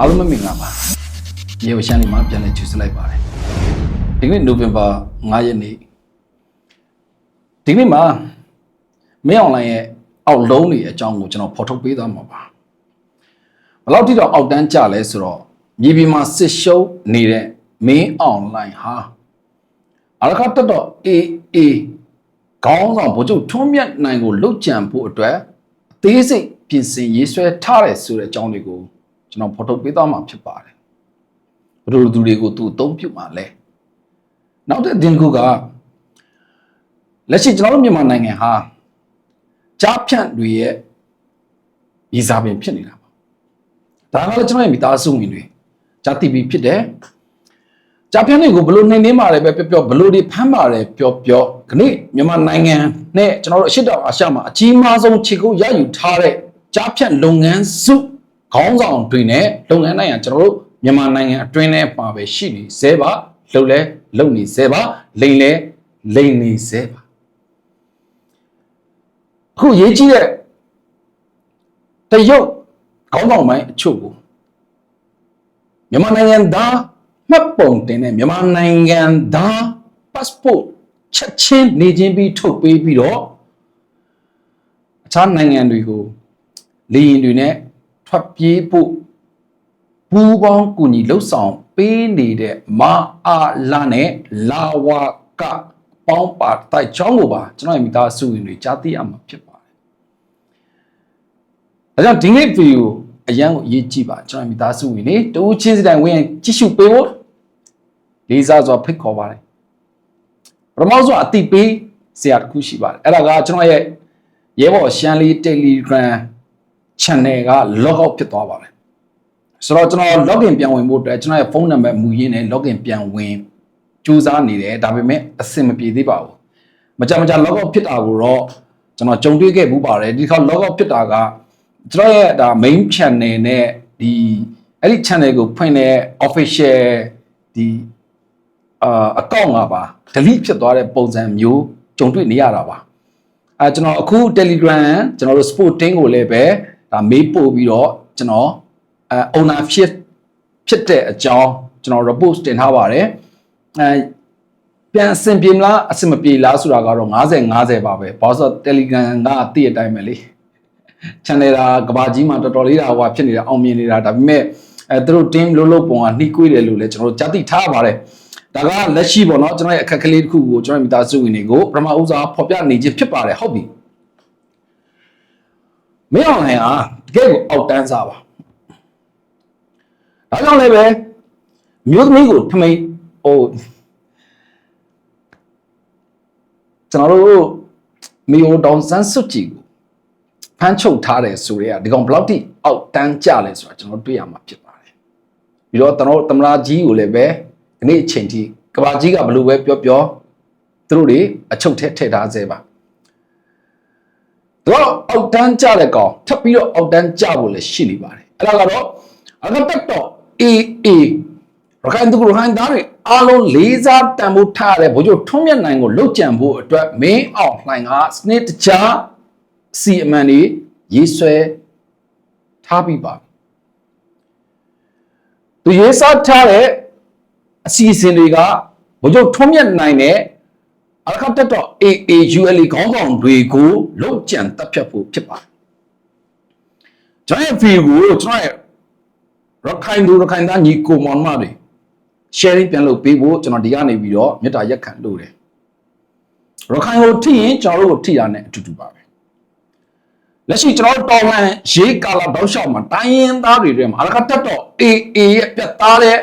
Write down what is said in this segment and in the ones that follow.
အားလုံးမင်္ဂလာပါရေဝရှမ်းလေးမှာပြန်လည်ချူစလိုက်ပါတယ်ဒီနေ့နိုဝင်ဘာ9ရက်နေ့ဒီနေ့မှာမင်းအွန်လိုင်းရဲ့အောက်လုံးတွေအကြောင်းကိုကျွန်တော်ဖော်ထုတ်ပေးသွားမှာပါဘယ်လောက်ထိတော့အောက်တန်းကြလဲဆိုတော့မြေပြင်မှာစစ်ရှုံးနေတဲ့မင်းအွန်လိုင်းဟာအရခတ်တက်တော့ AA ခေါင်းဆောင်ဗိုလ်ချုပ်ထွန်းမြတ်နိုင်ကိုလုတ်ကြံဖို့အတွက်အသေးစိတ်ပြင်ဆင်ရေးဆွဲထားတယ်ဆိုတဲ့အကြောင်းတွေကို ကျွန်တော်ဖော်ထုတ်ပေးသွားမှာဖြစ်ပါတယ်ဘယ်လိုသူတွေကိုသူအသုံးပြုမှာလဲနောက်တဲ့တင်ကူကလက်ရှိကျွန်တော်တို့မြန်မာနိုင်ငံဟာကြားဖြန့်တွေရဲ့ဗီဇာပင်ဖြစ်နေတာပါဒါကလည်းကျွန်တော်ရဲ့မိသားစုဝင်တွေကြားတိပြီးဖြစ်တယ်ကြားဖြန့်တွေကိုဘယ်လိုနှိမ်နှင်းပါလဲပဲပြောပြောဘယ်လိုတွေဖမ်းပါလဲပြောပြောခဏမြန်မာနိုင်ငံနဲ့ကျွန်တော်တို့အရှိတောင်အာရှမှာအကြီးမားဆုံးခြေကုပ်ရယူထားတဲ့ကြားဖြန့်လုပ်ငန်းစု ခေါင်းဆောင်တွေနဲ့လုပ်ငန်းတိုင်းကကျွန်တော်တို့မြန်မာနိုင်ငံအတွင်းထဲမှာပဲရှိနေသေးပါလှုပ်လဲလှုပ်နေသေးပါလိန်လဲလိန်နေသေးပါအခုရေးကြည့်တဲ့တရုတ်ခေါင်းဆောင်ပိုင်းအချို့ကိုမြန်မာနိုင်ငံသားမှတ်ပုံတင်တဲ့မြန်မာနိုင်ငံသား passport ချက်ချင်းနေချင်းပြီးထုတ်ပေးပြီးတော့အခြားနိုင်ငံတွေကိုလေယာဉ်တွေနဲ့ ထွက်ပြေးဖို့ပူးပေါင်းကူညီလှုပ်ဆောင်ပေးနေတဲ့မအားလာနဲ့လာဝကပေါင်းပါတိုက်ချောင်းကိုပါကျွန်တော်ရဲ့မိသားစုဝင်တွေကြားသိရမှာဖြစ်ပါတယ်။ဒါကြောင့်ဒီနေ့ဗီဒီယိုအရန်ကိုအရေးကြီးပါကျွန်တော်ရဲ့မိသားစုဝင်တွေတူးချင်းစတိုင်ဝင်ကြည့်ရှုပေးဖို့လေးစားစွာဖိတ်ခေါ်ပါတယ်။ပထမဆုံးအတိပေးဆရာတစ်ခုရှိပါတယ်။အဲ့ဒါကကျွန်တော်ရဲ့ရဲဘော်ရှမ်းလေး Telegram channel က log out ဖြစ်သွားပါတယ်ဆိုတော့ကျွန်တော် login ပြန်ဝင်ဖို့အတွက်ကျွန်တော်ရဲ့ဖုန်းနံပါတ်မူရင်းနဲ့ login ပြန်ဝင်ကြိုးစားနေတယ်ဒါပေမဲ့အဆင်မပြေသေးပါဘူးမကြမကြ log out ဖြစ်တာကိုတော့ကျွန်တော်ကြုံတွေ့ခဲ့ဘူးပါတယ်ဒီခေါက် log out ဖြစ်တာကကျွန်တော်ရဲ့ဒါ main channel နဲ့ဒီအဲ့ဒီ channel ကိုဖွင့်တဲ့ official ဒီအာ account ကပါ delete ဖြစ်သွားတဲ့ပုံစံမျိုးကြုံတွေ့နေရတာပါအဲကျွန်တော်အခု Telegram ကျွန်တော်တို့ Sporting ကိုလည်းပဲ ဒါမေးပို့ပြီးတော့ကျွန်တော်အဲ owner ဖြစ်ဖြစ်တဲ့အကြောင်းကျွန်တော် report တင်ထားပါတယ်အဲပြန်အဆင်ပြေမလားအဆင်မပြေလားဆိုတာကတော့50 50ပါပဲဘာလို့ဆိုတော့ Telegram ကတည့်ရတိုင်းပဲလေ channel တာကဘာကြီးမှာတော်တော်လေးတာဟိုဖြစ်နေတာအောင်မြင်နေတာဒါပေမဲ့အဲသူတို့ team လုံးလုံးပုံကနှီးကွေးတယ်လို့လည်းကျွန်တော်တို့ကြားသိထားပါတယ်ဒါကလက်ရှိပေါ့နော်ကျွန်တော်ရဲ့အခက်အခဲလေးတစ်ခုကိုကျွန်တော်မိသားစုဝင်တွေကိုပထမဦးစားဖော်ပြနေခြင်းဖြစ်ပါတယ်ဟုတ်ပြီ မင်းအောင်လိုင်းဟာတကယ်ကိုအောက်တန်းစားပါဒါကြောင့်လည်းပဲမျိုးသမီးကိုထမိန်ဟိုကျွန်တော်တို့မီယိုဒေါန်ဆန်းစွတ်ကြည်ကိုဖမ်းချုပ်ထားတယ်ဆိုရဲဒီကောင်ဘယ်လောက်ထိအောက်တန်းကြလဲဆိုတာကျွန်တော်တွေ့ရမှာဖြစ်ပါတယ်ပြီးတော့ကျွန်တော်တို့သမလာကြီးကိုလည်းပဲဒီနေ့အချိန်ထိကဘာကြီးကဘလို့ပဲပြောပြောသူတို့တွေအချုပ်ထဲထည့်ထားစေပါ တော့အောက်တန်းကြတဲ့ကောင်ထပ်ပြီးတော့အောက်တန်းကြဖို့လည်းရှိနေပါတယ်အဲ့ဒါကတော့အကတက်တော့ AA ရခိုင်သူရခိုင်သားတွေအားလုံးလေးစားတန်ဖို့ထားတဲ့ဘိုးချုပ်ထုံးမြတ်နိုင်ကိုလုတ်ကြံဖို့အတွက်မင်းအောင်လှိုင်ကစနစ်တကျစီအမန်ကြီးရေးဆွဲထားပြီးပါသူရေးစားထားတဲ့အစီအစဉ်တွေကဘိုးချုပ်ထုံးမြတ်နိုင်နဲ့ အခတ်တက်တော့ AAUL ခေါင်းဆောင်တွေကိုလုတ်ကြံတပ်ဖြတ်ဖို့ဖြစ်ပါတယ်ကျွန်တော်ရဲ့ view ကိုကျွန်တော်ရဲ့ရခိုင်သူရခိုင်သားညီကိုမောင်မတွေ sharing ပြန်လုပ်ပေးဖို့ကျွန်တော်ဒီကနေပြီးတော့မေတ္တာရက်ခံလုပ်တယ်ရခိုင်ကိုထိရင်ကျွန်တော်တို့ကိုထိတာနဲ့အတူတူပါပဲလက်ရှိကျွန်တော်တို့တော်လန်ရေးကာလာတောက်လျှောက်မှာတိုင်းရင်းသားတွေထဲမှာအလကတက်တော့ AA ရဲ့ပြတ်သားတဲ့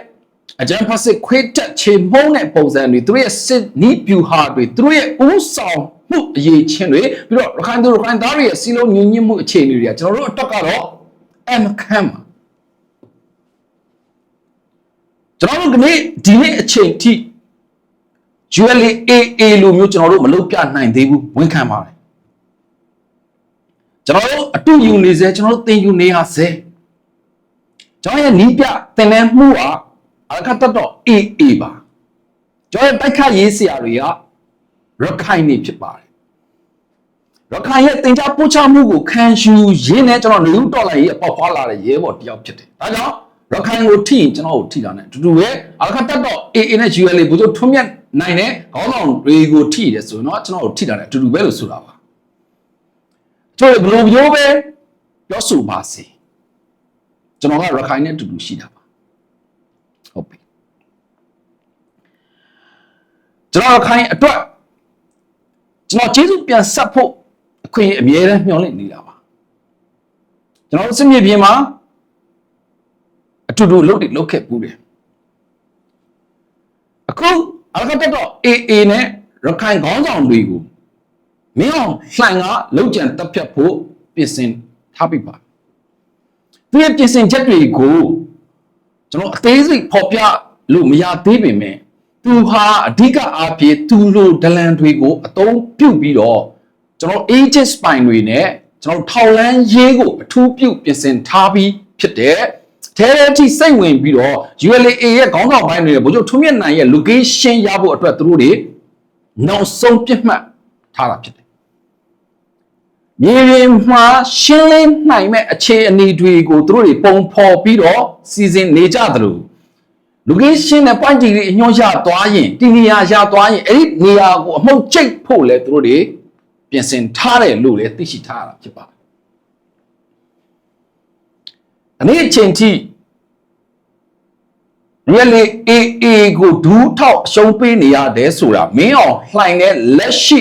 အကြံဖတ်စစ်ခွေးတက်ချေမုံတဲ့ပုံစံတွေသူတို့ရဲ့စစ်နီးပြူဟာတွေသူတို့ရဲ့ဥဆောင်မှုအရေးချင်းတွေပြီးတော့ရခိုင်သူရခိုင်သားတွေရဲ့စီလုံးညင်ညစ်မှုအခြေအနေတွေကကျွန်တော်တို့အတွက်ကတော့အမခမ်းပါကျွန်တော်တို့ကနေ့ဒီနေ့အချိန်ထိ ULA AA လိုမျိုးကျွန်တော်တို့မလုပ်ပြနိုင်သေးဘူးဝန်ခံပါတယ်ကျွန်တော်တို့အတူယူနေစေကျွန်တော်တို့သင်ယူနေရစေကျွန်တော်ရဲ့နီးပြသင်တန်းမှုဟာ အကတတော့ AA ပါကျွန်တော်ရဲ့တိုက်ခတ်ရေးဆရာတွေကရခိုင်နေဖြစ်ပါတယ်ရခိုင်ရဲ့တင် जा ပို့ချမှုကိုခံယူရင်းနဲ့ကျွန်တော်လူတော်လိုက်ရေးအပေါက်ဖွာလာတဲ့ရဲဘော်တယောက်ဖြစ်တယ်ဒါကြောင့်ရ ရခိုင်ကိုထိရင်ကျွန်တော်ကိုထိတာ ਨੇ အတူတူပဲအခတ်တက်တော့ AA နဲ့ ULA ဘုတို့ထွန်းမြတ်နိုင်တဲ့ခေါင်းဆောင်တွေကိုထိတယ်ဆိုရင်တော့ကျွန်တော်ကိုထိတာ ਨੇ အတူတူပဲလို့ဆိုတာပါကျွန်တော်ဘယ်လိုပြောပဲပြောဆိုပါစေကျွန်တော်ကရခိုင်နဲ့အတူတူရှိတာပါဟုတ် ကျွန်တော်ရခိုင်အတွက်ကျွန်တော်ကျေးဇူးပြန်ဆက်ဖို့အခွင့်အရေးအမြဲတမ်းမျှော်လင့်နေတာပါကျွန်တော်စစ်မြေပြင်မှာအတူတူလုပ်တယ်လုပ်ခဲ့ပူးတယ်အခုအလကတက်တော့ AA နဲ့ရခိုင်ခေါင်းဆောင်တွေကိုမင်းအောင်လှိုင်ကလုံခြံတက်ဖြတ်ဖို့ပြင်ဆင်ထားပြီပါသူရဲ့ပြင်ဆင်ချက်တွေကိုကျွန်တော်အသေးစိတ်ဖော်ပြလို့မရသေးပေမဲ့ သူဟာအဓိကအားဖြင့်သူလိုဒလန်တွေကိုအသုံးပြုပြီးတော့ကျွန်တော် agent spy တွေနဲ့ကျွန်တော်ထောက်လန်းရေးကိုအထူးပြုပြင်ဆင်ထားပြီးဖြစ်တဲ့ထဲထဲထိစိတ်ဝင်ပြီးတော့ ULA ရဲ့ခေါင်းဆောင်ပိုင်းတွေဗိုလ်ချုပ်ထွန်းမြတ်နိုင်ရဲ့ location ရဖို့အတွက်သူတို့တွေနောက်ဆုံးပြစ်မှတ်ထားတာဖြစ်တယ်။မြေပြင်မှာရှင်းလင်းနိုင်မဲ့အခြေအနေတွေကိုသူတို့တွေပုံဖော်ပြီးတော့စီစဉ်နေကြသလို location နဲ့ point တွေအညွှန်းရသွားရင်ဒီနေရာရသွားရင်အဲ့ဒီနေရာကိုအမှုတ်ကျိတ်ဖို့လဲသူတို့တွေပြင်ဆင်ထားတယ်လို့လည်းသိရှိထားရတာဖြစ်ပါတယ်။အနည်းအချိန်ထိ really AA ကိုဒူးထောက်အရှုံးပေးနေရတယ်ဆိုတာမင်းအောင်လှိုင်တဲ့လက်ရှိ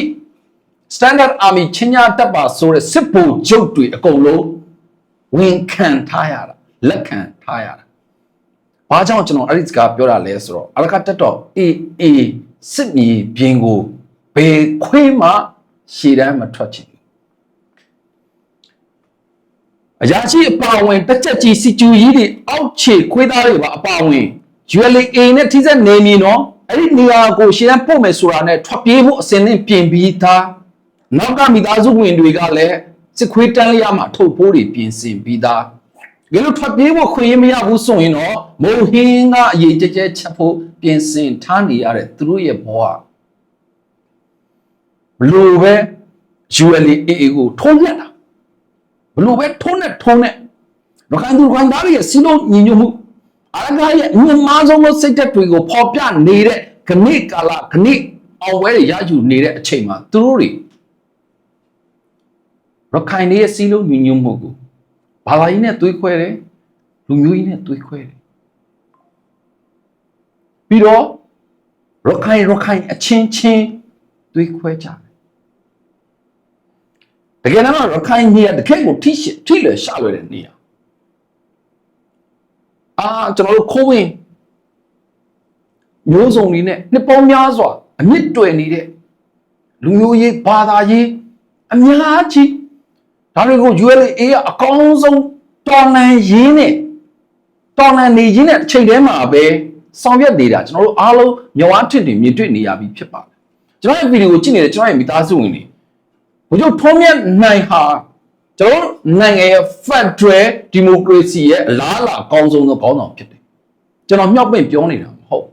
standard army ချင်းညာတပ်ပါဆိုတဲ့စစ်ဗိုလ်ချုပ်တွေအကုန်လုံးဝန်ခံထားရတာလက်ခံထားရတာ ဘာကြောင့်ကျွန်တော်အဲ့ဒီစကားပြောတာလဲဆိုတော့အလကတက်တော့ AA စစ်မြေပြင်ကိုဘယ်ခွေးမှရှည်တန်းမထွက်ချင်ဘူးအရာရှိအပါဝင်တက်ချက်ကြီးစီကျူကြီးတွေအောက်ခြေခွေးသားတွေပါအပါဝင် ULA နဲ့ထိစက်နေမီနော်အဲ့ဒီနေရာကိုရှင်းတန်းပို့မယ်ဆိုတာနဲ့ထွက်ပြေးဖို့အစင်းနဲ့ပြင်ပြီးသားနောက်ကမိသားစုဝင်တွေကလည်းစစ်ခွေးတန်းလျာမှာထုတ်ဖို့တွေပြင်ဆင်ပြီးသား ဒီလိုထွက်ပြေးဖို့ခွင့်ရမရဘူးဆိုရင်တော့မိုဟင်းကအရေးကြကြချက်ဖို့ပြင်ဆင်ထားနေရတဲ့သူတို့ရဲ့ဘဝဘလို့ပဲ ULA ကိုထုံးရက်တာဘလို့ပဲထုံးနဲ့ထုံးနဲ့ရခိုင်သူရခိုင်သားတွေရဲ့စီလုံးညီညွတ်မှုအရဂါရဲ့မြင့်မားဆုံးသောစိတ်သက်တွေကိုပေါ်ပြနေတဲ့ခဏိကာလခဏိအောင်ဝဲတွေရယူနေတဲ့အချိန်မှာသူတို့တွေရခိုင်တွေရဲ့စီလုံးညီညွတ်မှုကို ဘာသာရေးနဲ့သွေးခွဲတယ်လူမျိုးရေးနဲ့သွေးခွဲတယ်ပြီးတော့ရခိုင်ရခိုင်အချင်းချင်းသွေးခွဲကြတယ်တကယ်တော့ရခိုင်ကြီးကတကယ်ကိုထိရှိထိလေရှာလွယ်တဲ့နေရာအာကျွန်တော်တို့ခိုးဝင်မျိုးစုံတွေနဲ့နှစ်ပေါင်းများစွာအမြင့်တွယ်နေတဲ့လူမျိုးရေးဘာသာရေးအများကြီး ဒါတွေကို ULA ကအကောင်းဆုံးတော်လန်ရင်းနဲ့တော်လန်နေရင်းနဲ့အချိန်တည်းမှာပဲဆောင်ရွက်နေတာကျွန်တော်တို့အားလုံးမျက်ဝါးထစ်တွေမြင်တွေ့နေရပြီဖြစ်ပါတယ်ကျွန်တော်ရဲ့ဗီဒီယိုကိုကြည့်နေတဲ့ကျွန်တော်ရဲ့မိသားစုဝင်တွေဘုရားထုံးမြတ်နိုင်ဟာကျွန်တော်နိုင်ငံရဲ့ Federal Democracy ရဲ့အလားအလာအကောင်းဆုံးသောခေါင်းဆောင်ဖြစ်တယ်ကျွန်တော်မြောက်ပင့်ပြောနေတာမဟုတ်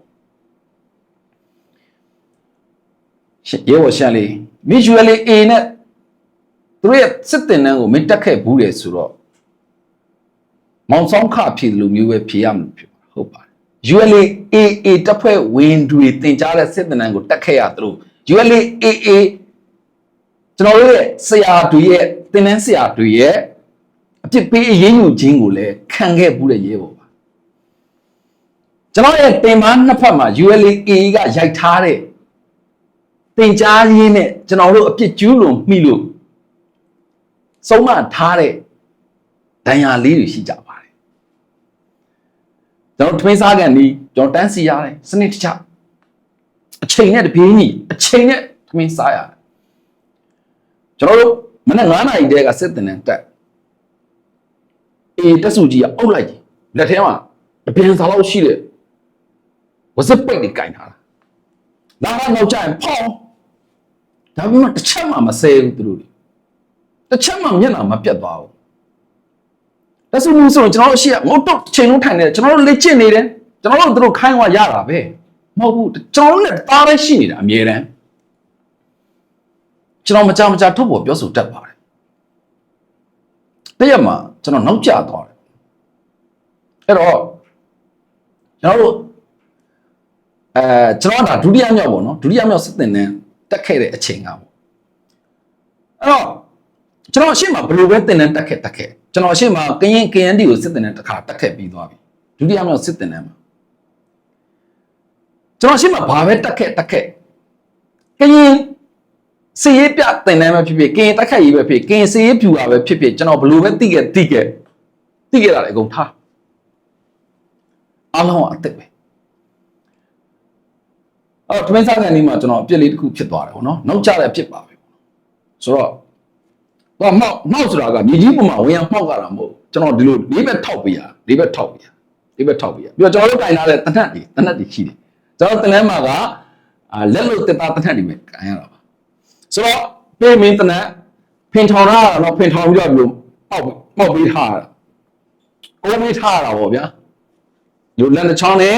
ရေဝရှန်လေး visually A နဲ့ သူတို့ရဲ့စစ်တင်တန်းကိုမင်းတက်ခဲ့ဘူးတယ်ဆိုတော့မောင်ဆောင်ခဖြည့်လိုမျိုးပဲဖြည့်ရမှာဖြစ်ဟုတ်ပါတယ် ULA AA တပ်ဖွဲ့ဝင်တွေတင်ကြားတဲ့စစ်တင်တန်းကိုတက်ခဲ့ရသလို ULA AA ကျွန်တော်တို့ရဲ့ဆရာတွေရဲ့သင်တန်းဆရာတွေရဲ့အပြစ်ပေးအရေးယူခြင်းကိုလည်းခံခဲ့ဘူးတဲ့ရဲဘော်ပါကျွန်တော်ရဲ့တင်ပန်းနှစ်ဖက်မှာ ULA ကရိုက်ထားတဲ့တင်ကြားရင်းနဲ့ကျွန်တော်တို့အပြစ်ကျူးလွန်မိလို့ ဆုံးမထားတဲ့ဒဏ်ရာလေးတွေရှိကြပါတယ်ကျွန်တော်ထွင်းစားကန်ဒီကျွန်တော်တန်းစီရတယ်စနစ်တကျအချိန်နဲ့တပြေးညီအချိန်နဲ့ထွင်းစားရတယ်ကျွန်တော်တို့မနေ့9နာရီတည်းကစစ်တင်တဲ့တက်အေးတက်စုကြီးကအုပ်လိုက်ကြီးလက်ထဲမှာတပြန်စာလောက်ရှိတဲ့ဝစပိတ်တွေကင်ထားတာလာတော့နောက်ကျရင်ဖောင်းဒါပေမဲ့တစ်ချက်မှမဆဲဘူးသူတို့ တစ်ချက်မှမျက်နှာမပြတ်သွားဘူးတက်စုမှုဆိုရင်ကျွန်တော်တို့ရှိရငုတ်တော့ချိန်လုံးထိုင်နေတယ်ကျွန်တော်တို့လေ့ကျင့်နေတယ်ကျွန်တော်တို့တို့ခိုင်းသွားရတာပဲမဟုတ်ဘူးကျွန်တော်တို့လည်းသားပဲရှိနေတာအမြဲတမ်းကျွန်တော်မကြမကြထုတ်ပေါ်ပြောဆိုတတ်ပါတယ်တရက်မှာကျွန်တော်နောက်ကျသွားတယ်အဲ့တော့ကျွန်တော်တို့အဲကျွန်တော်ကဒါဒုတိယမြောက်ပေါ့နော်ဒုတိယမြောက်စစ်တင်နဲ့တက်ခဲ့တဲ့အချိန်ကပေါ့အဲ့တော့ ကျွန်တော်အရှင်းမှာဘယ်လိုပဲတင်နဲ့တက်ခဲ့တက်ခဲ့ကျွန်တော်အရှင်းမှာကရင် KND ကိုစစ်တင်နဲ့တစ်ခါတက်ခဲ့ပြီးသွားပြီဒုတိယမြောက်စစ်တင်နဲ့မှာကျွန်တော်အရှင်းမှာဘာပဲတက်ခဲ့တက်ခဲ့ကရင်စီရေးပြတင်တယ်ပဲဖြစ်ဖြစ်ကရင်တက်ခတ်ရေးပဲဖြစ်ကရင်စီရေးဖြူတာပဲဖြစ်ဖြစ်ကျွန်တော်ဘယ်လိုပဲတိခဲ့တိခဲ့တိခဲ့တာလေအကုန်ထားအားလုံးကအစ်စ်ပဲအဲ့တော့ထမင်းစားကန်လေးမှာကျွန်တော်အပြစ်လေးတစ်ခုဖြစ်သွားတယ်ပေါ့နော်နောက်ကျတဲ့အပြစ်ပါပဲဆိုတော့ တော့မောက်မောက်ဆိုတာကမြေကြီးပေါ်မှာဝင်ရမောက်ကြတာမဟုတ်ကျွန်တော်ဒီလိုလေးဘက်ထောက်ပေးရလေးဘက်ထောက်ပေးရလေးဘက်ထောက်ပေးရပြီးတော့ကျွန်တော်တို့ကင်လာတဲ့တနတ်တွေတနတ်တွေရှိတယ်ကျွန်တော်တနတ်မှာကအာလက်လို့တက်တာတနတ်တွေပဲကင်ရတာပါဆိုတော့ပေးမင်းတနတ်ဖင်ထောင်ရတာတော့ဖင်ထောင်ပြီးတော့ဒီလိုပေါက်ပေါက်ပေးထားတာအိုးပေးထားတာပေါ့ဗျာဒီလိုလက်တစ်ချောင်းနဲ့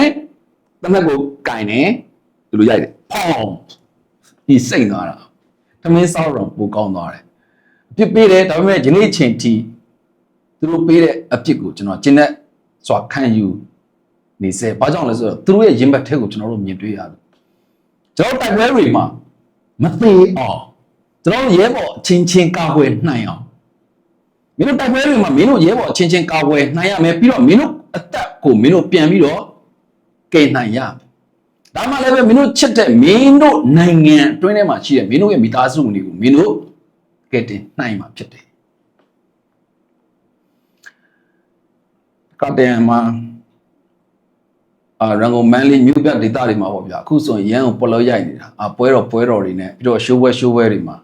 တနတ်ကိုကင်နေဒီလိုရိုက်တယ်ဖောင်းဒီစိတ်သွားတာသမင်းစောက်တော့ပိုကောင်းသွားတယ်အ ပြစ်ပေးတယ်ဒါပေမဲ့ဒီနေ့ချိန်ထိသူတို့ပေးတဲ့အပြစ်ကိုကျွန်တော်ကျင်းတဲ့စွာခံယူနေစေဘာကြောင့်လဲဆိုတော့သူတို့ရဲ့ရင်ဘတ်ထဲကိုကျွန်တော်တို့မြင်တွေ့ရတယ်ကျွန်တော်တိုက်ပွဲတွေမှာမသေးအောင်ကျွန်တော်တို့ရဲဘော်အချင်းချင်းကာကွယ်နိုင်အောင်မင်းတို့တိုက်ပွဲတွေမှာမင်းတို့ရဲဘော်အချင်းချင်းကာကွယ်နိုင်ရမယ်ပြီးတော့မင်းတို့အသက်ကိုမင်းတို့ပြန်ပြီးတော့ကယ်နိုင်ရမယ်ဒါမှလည်းပဲမင်းတို့ချစ်တဲ့မင်းတို့နိုင်ငံအတွင်းထဲမှာရှိတဲ့မင်းတို့ရဲ့မိသားစုဝင်တွေကိုမင်းတို့ ကယ်တင်နိုင်မှာဖြစ်တယ်ကတည်းကမှာအာရန်ကုန်မန်လေးမြို့ပြဒေသတွေမှာပေါ့ဗျာအခုဆိုရင်ရန်ကိုပလောရိုက်နေတာအာပွဲတော်ပွဲတော်တွေနဲ့ပြီးတော့ရှိုးပွဲရှိုးပွဲတွေမှာ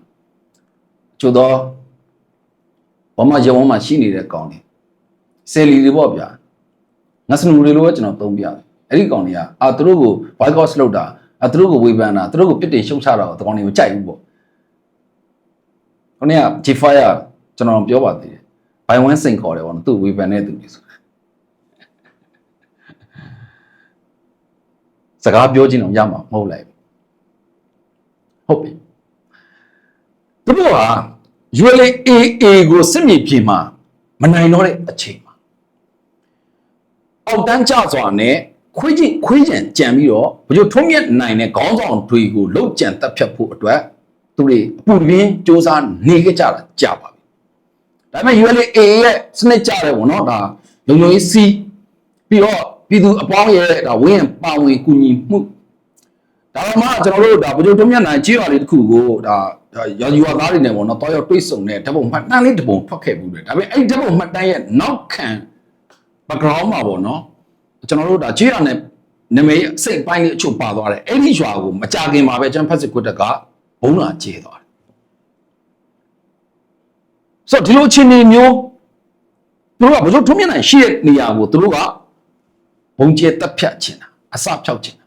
ချို့တော့ဘာမှရုံဝမှာရှိနေတဲ့ကောင်တွေဆယ်လီတွေပေါ့ဗျာငါစနူတွေလိုပဲကျွန်တော်သုံးပြတယ်အဲ့ဒီကောင်တွေကအာသူတို့ကို boycott လုပ်တာအာသူတို့ကိုဝေဖန်တာသူတို့ကိုပြစ်တင်ရှုံချတာကိုတကောင်တွေမကြိုက်ဘူးပေါ့ ခေါင်းက G-Fire ကျွန်တော်ပြောပါသေးတယ်ဘိုင်ဝမ်စိန်ခေါ်တယ်ပေါ့နော်သူ့ဝေဖန်တဲ့သူတွေဆိုစကားပြောခြင်းတော့ရမှာမဟုတ်လိုက်ဘူးဟုတ်ပြီသူတို့က ULA AA ကိုစစ်မြေပြင်မှာမနိုင်တော့တဲ့အချိန်မှာအောက်တန်းကျစွာနဲ့ခွေးချင်းခွေးချံကြံပြီးတော့ဘယ်လိုထုံးမြက်နိုင်တဲ့ခေါင်းဆောင်တွေကိုလှုပ်ကြံတက်ဖြတ်ဖို့အတွက် သူတွေအပူပြင်းစ조사နေကြကြတာကြာပါပြီဒါပေမဲ့ ULA AA ရဲ့စနစ်ကြတယ်ပေါ့နော်ဒါလုံလုံရေးစီးပြီးတော့ပြည်သူအပေါင်းရဲ့ဒါဝင်းရန်ပါဝင်ကူညီမှုဒါမှမကျွန်တော်တို့ဒါဘယ်လိုထုံးမြက်နိုင်ကြေးရွာလေးတစ်ခုကိုဒါရောင်ယူဝါသားတွေနဲ့ပေါ့နော်တောက်ရောက်တွေ့ဆုံတဲ့ဓာတ်ပုံမှတ်တမ်းလေးတစ်ပုံထွက်ခဲ့ဘူးတယ်ဒါပေမဲ့အဲ့ဒီဓာတ်ပုံမှတ်တမ်းရဲ့နောက်ခံ background မှာပေါ့နော်ကျွန်တော်တို့ဒါကြေးရနဲ့နမေစိတ်ပိုင်းလေးအချို့ပါသွားတယ်အဲ့ဒီရွာကိုမကြခင်မှာပဲကျွန်တော်ဖက်စစ်ကွတ်တက်က ဘုံလာကျေသွားတယ်ဆိုတော့ဒီလိုအခြေအနေမျိုးသူတို့ကဘယ်လိုထုံးမြင်နိုင်ရှိတဲ့နေရာကိုသူတို့ကဘုံကျဲတက်ဖြတ်ချင်တာအစဖြောက်ချင်တာ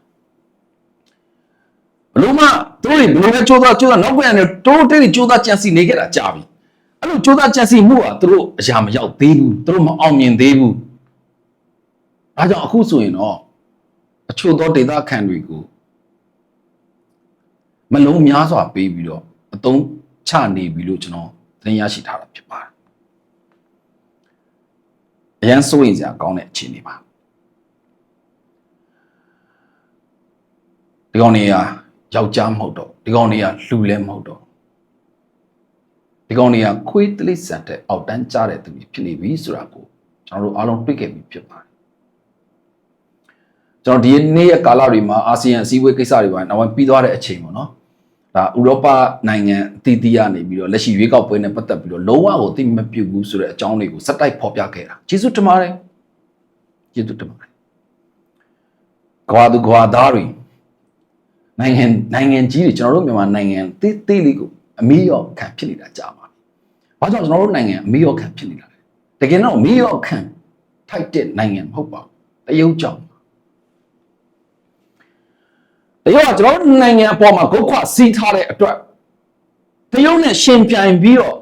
ဘလို့မှသူတို့တွေဘလို့ပဲကြိုးစားကြိုးစားနောက်ပြန်နေတိုးတိတ်ကြိုးစားကြံစီနေခဲ့တာကြာပြီအဲ့လိုကြိုးစားကြံစီမှုကသူတို့အရာမရောက်သေးဘူးသူတို့မအောင်မြင်သေးဘူးဒါကြောင့်အခုဆိုရင်တော့အချို့သောဒေသခံတွေကို မလုံးများစွာပေးပြီးတော့အသုံးချနေပြီလို့ကျွန်တော်သတင်းရရှိထားတာဖြစ်ပါတယ်အရန်စိုးရင်စရာကောင်းတဲ့အခြေအနေပါဒီကောင်တွေကယောက်ျားမဟုတ်တော့ဒီကောင်တွေကလူလည်းမဟုတ်တော့ဒီကောင်တွေကခွေးတလိဆန်တဲ့အောက်တန်းကြားတဲ့သူတွေဖြစ်နေပြီဆိုတာကိုကျွန်တော်တို့အားလုံးတွေ့ခဲ့ပြီးဖြစ်ပါတယ်ကျွန်တော်ဒီနေ့ရဲ့ကာလတွေမှာအာဆီယံအစည်းအဝေးကိစ္စတွေပါနောက်ပိုင်းပြီးသွားတဲ့အချိန်ပေါ့နော် ဒါဥရောပနိုင်ငံအသီးသီးကနေပြီးတော့လက်ရှိရွေးကောက်ပွဲနဲ့ပတ်သက်ပြီးတော့လုံးဝကိုသိမပြုတ်ဘူးဆိုတဲ့အကြောင်းတွေကိုစက်တိုက်ဖော်ပြခဲ့တာကျေးဇူးတင်ပါတယ်ကျေးဇူးတင်ပါတယ်ကွာသူကွာသားတွေနိုင်ငံနိုင်ငံကြီးတွေကျွန်တော်တို့မြန်မာနိုင်ငံတေးသေးလေးကိုအမေရောခံဖြစ်နေတာကြာပါပြီ။ဘာကြောင့်ကျွန်တော်တို့နိုင်ငံအမေရောခံဖြစ်နေတာလဲ။တကယ်တော့အမေရောခံထိုက်တဲ့နိုင်ငံမဟုတ်ပါဘူး။တရုတ်ကြောင့် တရုတ်ကကျွန်တော်တို့နိုင်ငံအပေါ်မှာဂုတ်ခွစီးထားတဲ့အတွက်တရုတ်နဲ့ရှင်ပြိုင်ပြီးတော့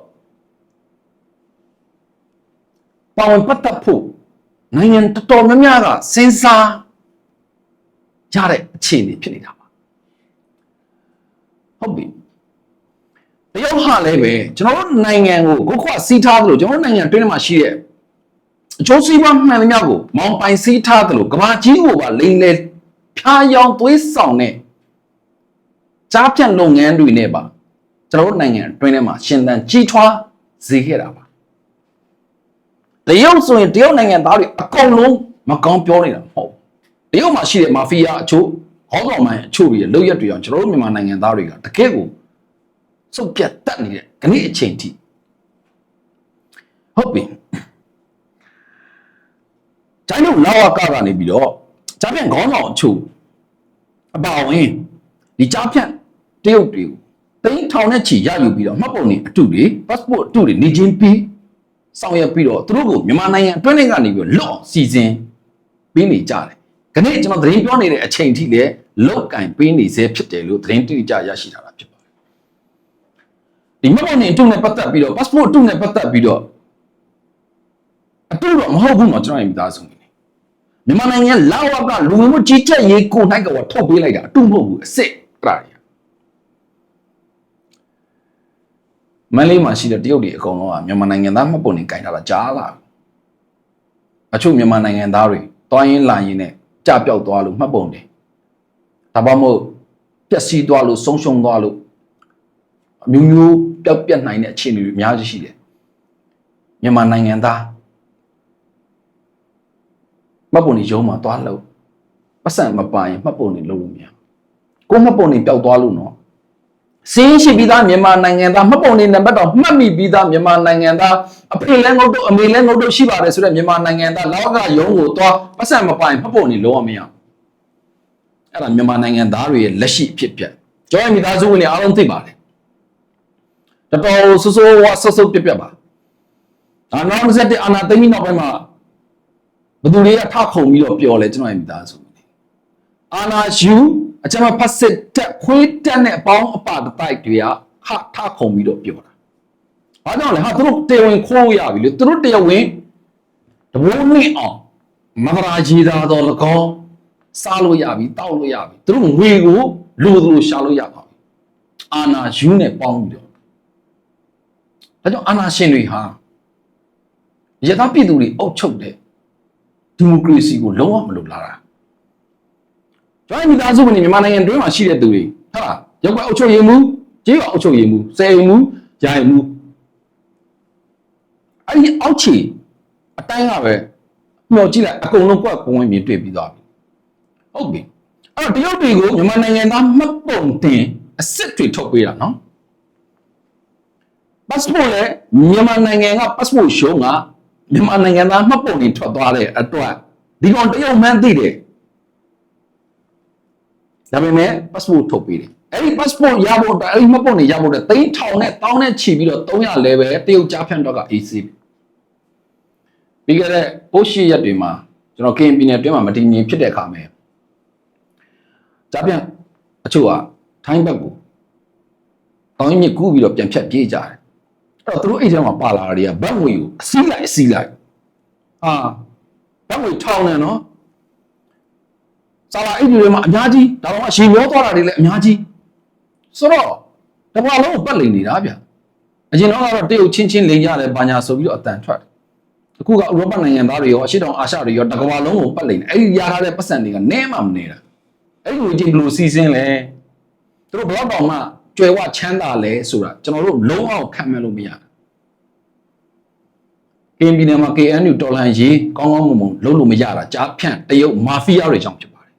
ပါဝင်ပတ်သက်ဖို့နိုင်ငံတော်တော်များများကစဉ်းစားကြတဲ့အခြေအနေဖြစ်နေတာပါဟုတ်ပြီတရုတ်ဟာလည်းပဲကျွန်တော်တို့နိုင်ငံကိုဂုတ်ခွစီးထားသလိုကျွန်တော်တို့နိုင်ငံအတွင်းမှာရှိတဲ့အကျိုးစီးပွားမှန်သမျှကိုမောင်ပိုင်စီးထားတယ်လို့ကဘာကြီးကိုပါလိမ့်လေ ဖျားယောင်သွေးဆောင်တဲ့ကြားဖြတ်လုပ်ငန်းတွေနဲ့ပါကျွန်တော်တို့နိုင်ငံအတွင်းထဲမှာရှင်သန်ကြီးထွားစေခဲ့တာပါတရုတ်ဆိုရင်တရုတ်နိုင်ငံသားတွေအကုန်လုံးမကောင်းပြောနေတာမဟုတ်ဘူးတရုတ်မှာရှိတဲ့မာဖီးယားအချို့ဟောကောင်မိုင်းအချို့တွေရဲ့လုပ်ရက်တွေအောင်ကျွန်တော်တို့မြန်မာနိုင်ငံသားတွေကတကယ့်ကိုစုပ်ပြတ်တက်နေတဲ့ခဏအချိန်ထိဟုတ်ပြီကျိုင်းတို့လာဝကကနေပြီးတော့ ကြားပြန်ခေါင်းဆောင်အချို့အပါဝင်ဒီကြားပြန်တရုတ်တွေကိုတိန်းထောင်နဲ့ချီရယူပြီးတော့မှတ်ပုံနေအတုတွေ passport အတုတွေနေချင်းပြီးဆောင်ရွက်ပြီးတော့သူတို့ကိုမြန်မာနိုင်ငံအတွင်းထဲကနေပြီးတော့လော့စီစဉ်ပေးနေကြတယ်။ခဏကျွန်တော်သတင်းပြောနေတဲ့အချိန်ထိလည်းလောက်ကင်ပေးနေစေဖြစ်တယ်လို့သတင်းတိကျရရှိထားတာဖြစ်ပါတယ်။ဒီမှတ်ပုံနေအတုနဲ့ပတ်သက်ပြီးတော့ passport အတုနဲ့ပတ်သက်ပြီးတော့အတူတော့မဟုတ်ဘူးနော်ကျွန်တော်ရဲ့မိသားစုနေ မြန်မာနိုင်ငံလာဝကလူဝင်မှုကြီးကြပ်ရေးကိုနိုင်ကဝထုတ်ပေးလိုက်တာအတူမဟုတ်ဘူးအစ်စ်အဲ့ဒါတွေမန်လေးမှာရှိတဲ့တရုတ်တွေအကုန်လုံးကမြန်မာနိုင်ငံသားမှတ်ပုံနေကင်ထားတာကြားလာအချို့မြန်မာနိုင်ငံသားတွေတွိုင်းရင်လာရင်နဲ့ကြပြောက်သွားလို့မှတ်ပုံတယ်ဒါမှမဟုတ်ပျက်စီးသွားလို့ဆုံးရှုံးသွားလို့အမျိုးမျိုးပျောက်ပြတ်နိုင်တဲ့အခြေအနေတွေအများကြီးရှိတယ်မြန်မာနိုင်ငံသားမှ တ်ပုံနေရုံးမှာသွားလို့ပတ်စံမပိုင်မှတ်ပုံနေလုပ်လို့မရကိုမှတ်ပုံနေပျောက်သွားလို့နော်စင်းရှိပြီးသားမြန်မာနိုင်ငံသားမှတ်ပုံနေနံပါတ်တော့မှတ်မိပြီးသားမြန်မာနိုင်ငံသားအဖေလဲငုတ်တို့အမေလဲငုတ်တို့ရှိပါတယ်ဆိုတော့မြန်မာနိုင်ငံသားလောကရုံးကိုသွားပတ်စံမပိုင်မှတ်ပုံနေလုံးဝမရအဲ့ဒါမြန်မာနိုင်ငံသားတွေရဲ့လက်ရှိအဖြစ်ပြက်ကျောင်းရမိသားစုဝင်တွေအားလုံးသိပါတယ်တော်တော်ဆိုးဆိုးဝါဆော့ဆော့ပြက်ပြက်ပါဒါနောက်တစ်ဆက်တည်းအာနာသိမ့်ပြီးနောက်ပိုင်းမှာ ဘသူတွေကထခုံပြီးတော့ပျော်လဲကျွန်တော်ရဲ့မိသားစုဝင်အာနာယူအကျမဖတ်စစ်တက်ခွေးတက်နဲ့အပေါင်းအပါတိုက်တွေကခထခုံပြီးတော့ပြောတာ။ဘာကြောင့်လဲဟာသူတို့တေဝင်ခိုးရပြီလေသူတို့တေဝင်တဘိုးနှစ်အောင်မဂရာကြီးသားတော်၎င်းစားလို့ရပြီတောက်လို့ရပြီသူတို့ငွေကိုလူသူလိုရှာလို့ရပါပြီ။အာနာယူနဲ့ပေါင်းပြီးတော့ဒါကြောင့်အာနာရှင်တွေဟာရသပြည်သူတွေအုပ်ချုပ်တဲ့ ဒီမိုကရေစီကိုလုံးဝမလိုလားတာကျွန်တော်မိသားစုဝင်မြန်မာနိုင်ငံတွင်းမှာရှိတဲ့သူတွေဟုတ်လားရုပ်ကွက်အုပ်ချုပ်ရေးမှုကြေးရွာအုပ်ချုပ်ရေးမှုစေအိမ်မှုယာယီမှုအဲ့ဒီအောက်ခြေအတိုင်းကပဲမျောကြည့်လိုက်အကုန်လုံးကွက်ပုံဝင်မြင်တွေ့ပြီးသွားပြီဟုတ်ပြီအဲ့တော့တရုတ်တွေကိုမြန်မာနိုင်ငံသားမှတ်ပုံတင်အစ်စ်တွေထုတ်ပေးတာနော် passport လဲမြန်မာနိုင်ငံက passport ရှုံးက မြန်မာနိုင်ငံသားမှတ်ပုံတင်ထွက်သွားတဲ့အတွက်ဒီကောင်တရုတ်မှန်းသိတယ်ဒါပေမဲ့ passport ထုတ်ပေးတယ်အဲ့ဒီ passport ရဖို့အတွက်အဲ့ဒီမှတ်ပုံတင်ရဖို့အတွက်တိန်းထောင်နဲ့တောင်းနဲ့ချီပြီးတော့300လဲပဲတရုတ်ကြားဖြန့်တော့က AC ပြီးခဲ့တဲ့ပို့ရှိရက်တွေမှာကျွန်တော်ကရင်ပြည်နယ်အတွင်းမှာမတည်ငြိမ်ဖြစ်တဲ့အခါမှာကြားဖြန့်အချို့ကထိုင်းဘက်ကိုတောင်းမြစ်ကူးပြီးတော့ပြန်ဖြတ်ပြေးကြတယ်အဲ့ တော့သူတို့အဲ့ထဲမှာပါလာတာတွေကဘတ်ငွေကိုအစီးလိုက်အစီးလိုက်ဟာဘတ်ငွေထောင်တယ်နော်စာလာအိတ်တွေမှာအများကြီးဒါတော့အရှင်ရောသွားတာတွေလည်းအများကြီးဆိုတော့တဘာလုံးကိုပတ်လိန်နေတာဗျအရင်တော့ကတော့တရုတ်ချင်းချင်းလိန်ရတယ်ဘာညာဆိုပြီးတော့အတန်ထွက်တယ်အခုကဥရောပနိုင်ငံသားတွေရောအရှေ့တောင်အာရှတွေရောတကဘာလုံးကိုပတ်လိန်တယ်အဲ့ဒီရထားတဲ့ပတ်စံတွေကနဲမှမနေတာအဲ့ဒီလိုကြည့်ဘလို့စီစဉ်လဲသူတို့ဘလောက်တောင်မှ ကြွယ်ဝချမ်းသာလဲဆိုတာကျွန်တော်တို့လုံးဝခံမဲ့လို့မရဘူးကင်းပြည်နယ်မှာ KNU တော်လန်ရေးကောင်းကောင်းမွန်မွန်လုပ်လို့မရတာကြားဖြန့်တရုတ်မာဖီးယားတွေကြောင့်ဖြစ်ပါတယ်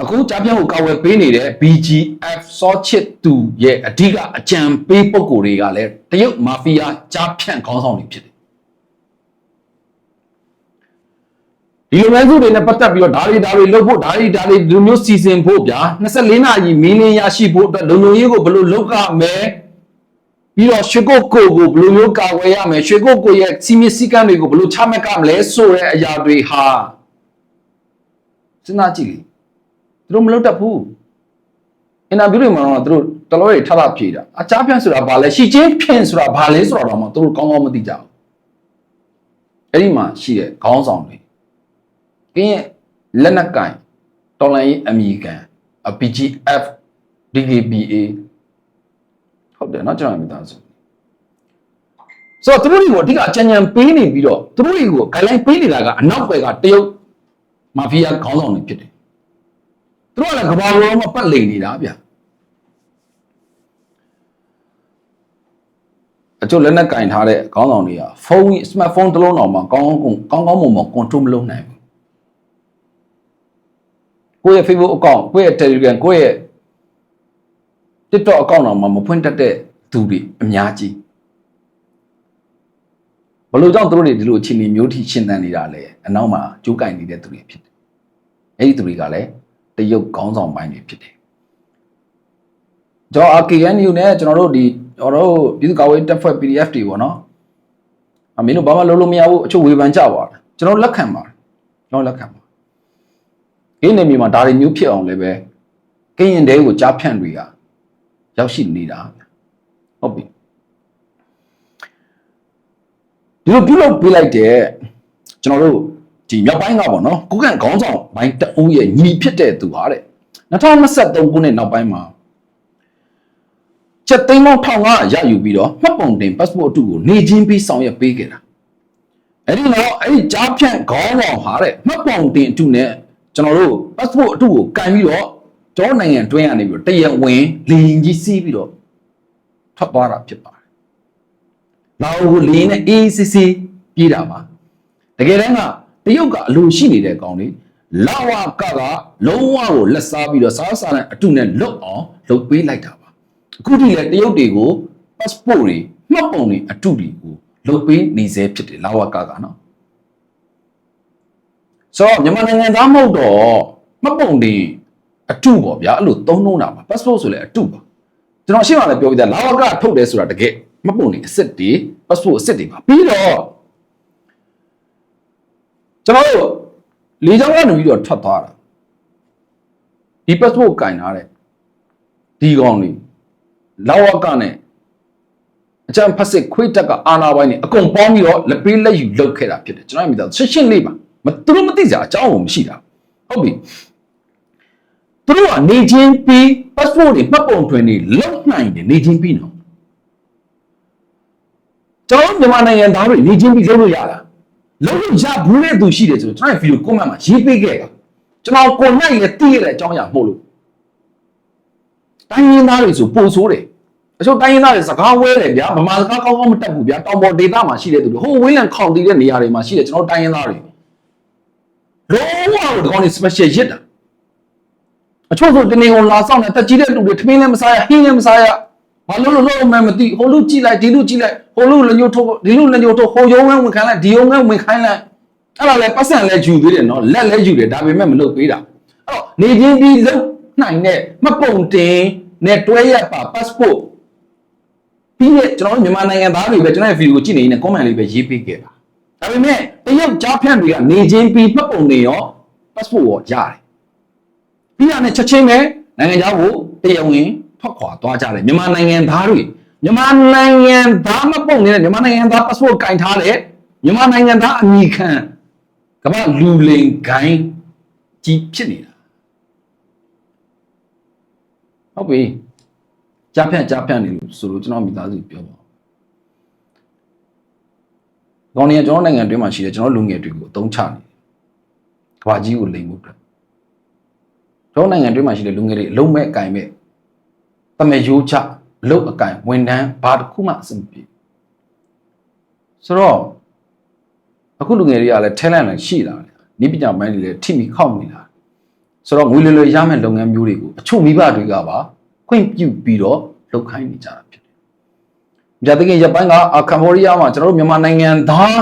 အခုကြားဖြန့်ကိုကာဝယ်ပေးနေတဲ့ BGF စောချစ်သူရဲ့အဓိကအကြံပေးပုံကိုယ်တွေကလည်းတရုတ်မာဖီးယားကြားဖြန့်ခေါင်းဆောင်တွေဖြစ်တယ် ဒီလိုမျိုးစုတွေနဲ့ပတ်သက်ပြီးတော့ဓာရီဓာရီလုပ်ဖို့ဓာရီဓာရီဒီလိုမျိုးစီစဉ်ဖို့ဗျာ24နာရီမီလီရရှိဖို့အတွက်လုံလုံရေးကိုဘယ်လိုလုပ်ရမလဲပြီးတော့ရွှေကုတ်ကိုကိုဘယ်လိုမျိုးကာဝယ်ရမလဲရွှေကုတ်ကိုရဲ့စီမီစီကံတွေကိုဘယ်လိုချမှတ်ကြမလဲဆိုတဲ့အရာတွေဟာစဉ်းစားကြည့်လေသူတို့မလုပ်တတ်ဘူးအင်တာဗျူးတွေမှာတော့သူတို့တလို့ရထထဖြေတာအချားဖြန့်ဆိုတာဘာလဲရှီချင်းဖြန့်ဆိုတာဘာလဲဆိုတော့မှသူတို့ကောင်းကောင်းမသိကြဘူးအဲ့ဒီမှာရှိတဲ့ခေါင်းဆောင်တွေ ကင်းရဲ့လက်နက်ကင်တော်လိုင်းအမီကန် PGF DGBA ဟုတ်တယ်နော်ကျွန်တော်မိသားစုဆိုတော့သူတို့တွေကိုအဓိကအကြံဉာဏ်ပေးနေပြီးတော့သူတို့တွေကို guideline ပေးနေတာကအနောက်ဘက်ကတရုတ်မာဖီးယားခေါင်းဆောင်တွေဖြစ်တယ်သူတို့ကလည်းကဘာပေါ်မှာပတ်လိမ်နေတာဗျအကျိုးလက်နက်ကင်ထားတဲ့ခေါင်းဆောင်တွေကဖုန်းစမတ်ဖုန်းတစ်လုံးတော့မှကောင်းကောင်းကောင်းကောင်းမွန်မွန် control မလုပ်နိုင်ဘူး ကိုယ့်ရဲ့ Facebook account ကိုယ့်ရဲ့ Telegram ကိုယ့်ရဲ့ TikTok account တော့မှမဖွင့်တတ်တဲ့သူတွေအများကြီးဘလို့ကြောင့်သူတို့တွေဒီလိုအခြေအနေမျိုးထိရှင်းတန်းနေတာလဲအနောက်မှာကြိုးကင်နေတဲ့သူတွေဖြစ်တယ်အဲ့ဒီသူတွေကလည်းတရုတ်ခေါင်းဆောင်ပိုင်းတွေဖြစ်တယ်ကျွန်တော် RKNU နဲ့ကျွန်တော်တို့ဒီကျွန်တော်တို့ပြည်သူ့ကာကွယ်တပ်ဖွဲ့ PDF တွေပေါ့နော်အမင်းတို့ဘာမှလုပ်လို့မရဘူးအချို့ဝေဖန်ကြပါလားကျွန်တော်လက်ခံပါတယ်ကျွန်တော်လက်ခံပါ ဒီနေမြေမှာဒါတွေမျိုးဖြစ်အောင်လည်းပဲကရင်တဲကိုကြားဖြန့်တွေကရောက်ရှိနေတာဟုတ်ပြီဒီလိုပြုလုပ်ပေးလိုက်တဲ့ကျွန်တော်တို့ဒီမြောက်ပိုင်းကပေါ့နော်ကုကန်ခေါင်းဆောင်ဘိုင်းတအုပ်ရဲ့ညီဖြစ်တဲ့သူဟာတဲ့2023ခုနှစ်နောက်ပိုင်းမှာချက်သိန်းပေါင်း1500ရယူပြီးတော့မှတ်ပုံတင် passport အတုကိုနေချင်းပြီးဆောင်ရွက်ပေးခဲ့တာအဲ့ဒီတော့အဲ့ဒီကြားဖြန့်ခေါင်းဆောင်ဟာတဲ့မှတ်ပုံတင်အတုနဲ့ ကျွန်တော်တို့ passport အတုကိုကန်ပြီးတော့ကျောင်းနိုင်ငံတွင်းကနေပြီးတော့တရဝင်လင်းကြီးစီးပြီးတော့ထွက်သွားတာဖြစ်ပါတယ်။လာအိုကိုလင်းနဲ့ ACC ပြေးတာပါ။တကယ်တမ်းကတရုတ်ကအလိုရှိနေတဲ့ကောင်လေးလာဝကကလုံးဝကိုလက်စားပြီးတော့စားစားနဲ့အတုနဲ့လွတ်အောင်လုပ်ပေးလိုက်တာပါ။အခုထိလည်းတရုတ်တွေကို passport တွေမှတ်ပုံတွေအတုတွေကိုလုပ်ပေးနေစေဖြစ်တယ်လာဝကကနော်။ ဆိုတော့မြန်မာနိုင်ငံသားမဟုတ်တော့မှတ်ပုံတွေအတုပေါ့ဗျာအဲ့လိုသုံးနှုံးတာပါ passport ဆိုလည်းအတုပါကျွန်တော်ရှင်းပါလေပြောပြတာလာဝကထုတ်တယ်ဆိုတာတကယ်မှတ်ပုံတွေအစ်စ်တွေ passport အစ်စ်တွေပါပြီးတော့ကျွန်တော်တို့လေကြောင်းကနေပြီးတော့ထွက်သွားတာဒီ passport ကင်ထားတဲ့ဒီကောင်လေးလာဝကနဲ့အကြံဖက်စစ်ခွေးတက်ကအာနာပိုင်းနေအကုန်ပေါင်းပြီးတော့လက်ပေးလက်ယူလုပ်ခဲ့တာဖြစ်တယ်ကျွန်တော်မိသားရှင်းရှင်းလေးပါ မသူတို့မသိကြအကြောင်းကိုမရှိတာဟုတ်ပြီသူတို့ကနေချင်းပြီး passport တွေမှတ်ပုံတွင်တွေလောက်နိုင်တယ်နေချင်းပြီးနော်ကျွန်တော်မြန်မာနိုင်ငံသားတွေနေချင်းပြီးလုပ်လို့ရလားလုပ်လို့ရဘူးတဲ့သူရှိတယ်ဆိုတော့ကျွန်တော်ဗီဒီယို comment မှာရေးပေးခဲ့တာကျွန်တော်ကိုနိုင်လည်းသိရတဲ့အကြောင်းအရာမဟုတ်လို့တိုင်းရင်းသားတွေဆိုပိုဆိုးတယ်အချို့တိုင်းရင်းသားတွေစကားဝဲတယ်ဗျာဗမာစကားကောင်းကောင်းမတတ်ဘူးဗျာတောင်ပေါ်ဒေသမှာရှိတဲ့သူတွေဟိုဝင်းလန်ခေါင်တည်တဲ့နေရာတွေမှာရှိတယ်ကျွန်တော်တိုင်းရင်းသားတွေ လုံးဝဒီကောင်တွေ special ရစ်တာအချို့ဆိုတနေကုန်လာဆောင်တယ်တက်ကြီးတဲ့လူတွေထမင်းလည်းမစားရဟင်းလည်းမစားရဘာလို့လို့လို့မှမသိဟိုလူကြည့်လိုက်ဒီလူကြည့်လိုက်ဟိုလူလက်ညှိုးထိုးဒီလူလက်ညှိုးထိုးဟိုယုံငန်းဝင်ခိုင်းလိုက်ဒီယုံငန်းဝင်ခိုင်းလိုက်အဲ့ဒါလည်းပတ်စံလည်းယူသေးတယ်နော်လက်လည်းယူတယ်ဒါပေမဲ့မလုပ်ပေးတာအဲ့တော့နေချင်းပြီးလုံနိုင်တဲ့မပုံတင်နဲ့တွဲရပါ passport ပြီးရဲ့ကျွန်တော်တို့မြန်မာနိုင်ငံသားတွေပဲကျွန်တော်ရဲ့ဗီဒီယိုကြည့်နေနေ comment လေးပဲရေးပေးခဲ့တာဒါပေမဲ့ တရုတ်ကြားဖြန့်တွေကနေချင်းပြီးမှတ်ပုံတွေရော passport ရောရတယ်ပြီးရတဲ့ချက်ချင်းပဲနိုင်ငံခြားကိုတရားဝင်ထွက်ခွာသွားကြတယ်မြန်မာနိုင်ငံသားတွေမြန်မာနိုင်ငံသားမပုံနေတဲ့မြန်မာနိုင်ငံသား passport ကင်ထားတဲ့မြန်မာနိုင်ငံသားအမိခံကမ္ဘာလူလိန်ဂိုင်းကြီးဖြစ်နေတာဟုတ်ပြီကြားဖြန့်ကြားဖြန့်နေလို့ဆိုလို့ကျွန်တော်မိသားစုပြောပါ ကောင်းနေကျွန်တော်နိုင်ငံတွင်းမှာရှိတဲ့ကျွန်တော်လူငယ်တွေကိုအသုံးချနေကဘာကြီးကိုလိမ်မှုအတွက်ကျွန်တော်နိုင်ငံတွင်းမှာရှိတဲ့လူငယ်တွေအလုံးမဲ့အကင်မဲ့တမယိုးချအလုတ်အကင်ဝန်တန်းဘာတစ်ခုမှအဆင်မပြေဆိုတော့အခုလူငယ်တွေကလည်း talent လည်းရှိလာတယ်နိပညာပိုင်းတွေလည်းထိမိခောက်မိလာဆိုတော့ငွေလွယ်လွယ်ရမယ့်လုပ်ငန်းမျိုးတွေကိုအချို့မိဘတွေကပါခွင့်ပြုပြီးတော့လုပ်ခိုင်းနေကြတာဖြစ်တယ်။ ကြာတကယ်ရပိုင်းကကမ္ဘောဒီးယားမှာကျွန်တော်တို့မြန်မာနိုင်ငံသား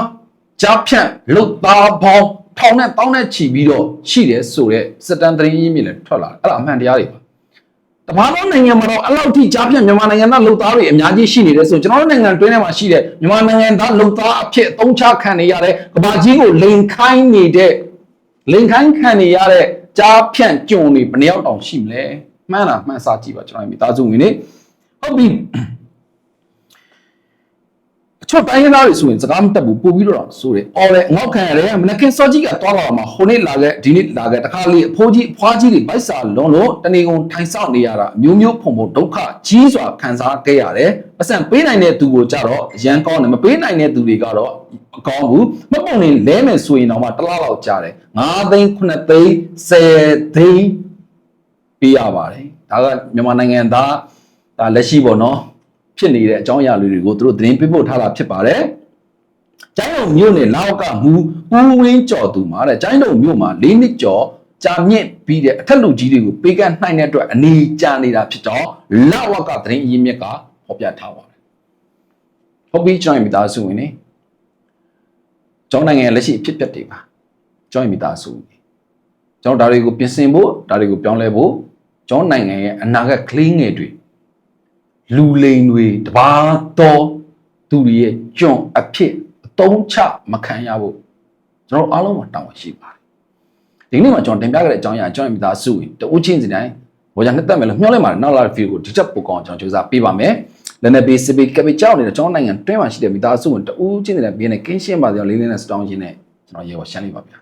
ကြားဖြန့်လုတ်သားပေါင်းထောင်နဲ့တောင်းနဲ့ချီပြီးတော့ရှိတယ်ဆိုတော့စတန်သတင်းရင်းမြစ်လည်းထွက်လာတယ်။အဲ့ဒါအမှန်တရားတွေပါ။တဘာသောနိုင်ငံမှာတော့အဲ့လောက်ထိကြားဖြန့်မြန်မာနိုင်ငံသားလုတ်သားတွေအများကြီးရှိနေတယ်ဆိုကျွန်တော်တို့နိုင်ငံတွင်းထဲမှာရှိတဲ့မြန်မာနိုင်ငံသားလုတ်သားအဖြစ်အသုံးချခံနေရတဲ့ကဘာကြီးကိုလိန်ခိုင်းနေတဲ့လိန်ခိုင်းခံနေရတဲ့ကြားဖြန့်ကြုံတွေဘယ်နှယောက်တောင်ရှိမလဲ။မှန်လားမှန်စာကြည့်ပါကျွန်တော်မိသားစုဝင်နေဟုတ်ပြီအ ချော့တိုင်းရင်းသားတွေဆိုရင်စကားမတက်ဘူးပို့ပြီးတော့ဆိုတယ်အော်လေငေါက်ခံရတယ်မနက်ခင်းစောကြီးကသွားလာမှာဟိုနေ့လာခဲ့ဒီနေ့လာခဲ့တခါလေအဖိုးကြီးအဖွားကြီးတွေဗိုက်စာလွန်လို့တနေကုန်ထိုင်ဆောက်နေရတာအမျိုးမျိုးဖုံဖုံဒုက္ခကြီးစွာခံစားခဲ့ရတယ်ပတ်စံပေးနိုင်တဲ့သူကိုကြတော့အရန်ကောင်းတယ်မပေးနိုင်တဲ့သူတွေကတော့မကောင်းဘူးမပုံနေလဲမယ်ဆိုရင်တော့မှတစ်လားလောက်ကြာတယ်9သိန်း9သိန်း10သိန်းပေးရပါတယ်ဒါကမြန်မာနိုင်ငံသားဒါလက်ရှိပေါ့နော် ဖြစ်နေတဲ့အကြောင်းအရာလေးတွေကိုသူတို့သတင်းပေးပို့ထားတာဖြစ်ပါတယ်ကျိုင်းတော်မြို့နယ်လောက်ကမူဦးဝင်းကျော်သူမှာတဲ့ကျိုင်းတော်မြို့မှာ၄နှစ်ကျော်ကြာမြင့်ပြီးတဲ့အထက်လူကြီးတွေကိုပေးကမ်းနှိုင်းတဲ့အတွက်အနေကြာနေတာဖြစ်တော့လဝကသတင်းအရင်းမြစ်ကဟောပြထားပါတယ်။ဟုတ်ပြီကျွန်တော်မိသားစုဝင်နေကျွန်တော်နိုင်ငံရဲ့လက်ရှိအဖြစ်အပျက်တွေပါကျွန်တော်မိသားစုဝင်နေကျွန်တော်ဒါတွေကိုပြင်ဆင်ဖို့ဒါတွေကိုပြောင်းလဲဖို့ကျွန်တော်နိုင်ငံရဲ့အနာဂတ်ကလေးငယ်တွေ လူလိန်တွေတပါတော့သူတွေရဲ့ကြွန့်အဖြစ်အတုံးချမခံရဖို့ကျွန်တော်အားလုံးမှာတောင်းဝန်ရှိပါတယ်ဒီနေ့မှာကျွန်တော်တင်ပြခဲ့တဲ့အကြောင်းအရာကျွန်တော်မိသားစုဝင်တဦးချင်းစီတိုင်းဘောကြနှစ်သက်မယ်လို့မျှော်လင့်ပါတယ်နောက်လာဗီဒီယိုကိုဒီချက်ပိုကောင်းကျွန်တော်စူးစမ်းပေးပါမယ်လည်းနဲ့ဘေးစပီကပ်ပြီးကြောက်နေတဲ့ကျွန်တော်နိုင်ငံတွင်းမှာရှိတဲ့မိသားစုဝင်တဦးချင်းစီတိုင်းဘေးနဲ့ကင်းရှင်းပါစေအောင်လေးလေးနဲ့စတောင်းခြင်းနဲ့ကျွန်တော်ရေပေါ်ရှင်းလိုက်ပါဗျာ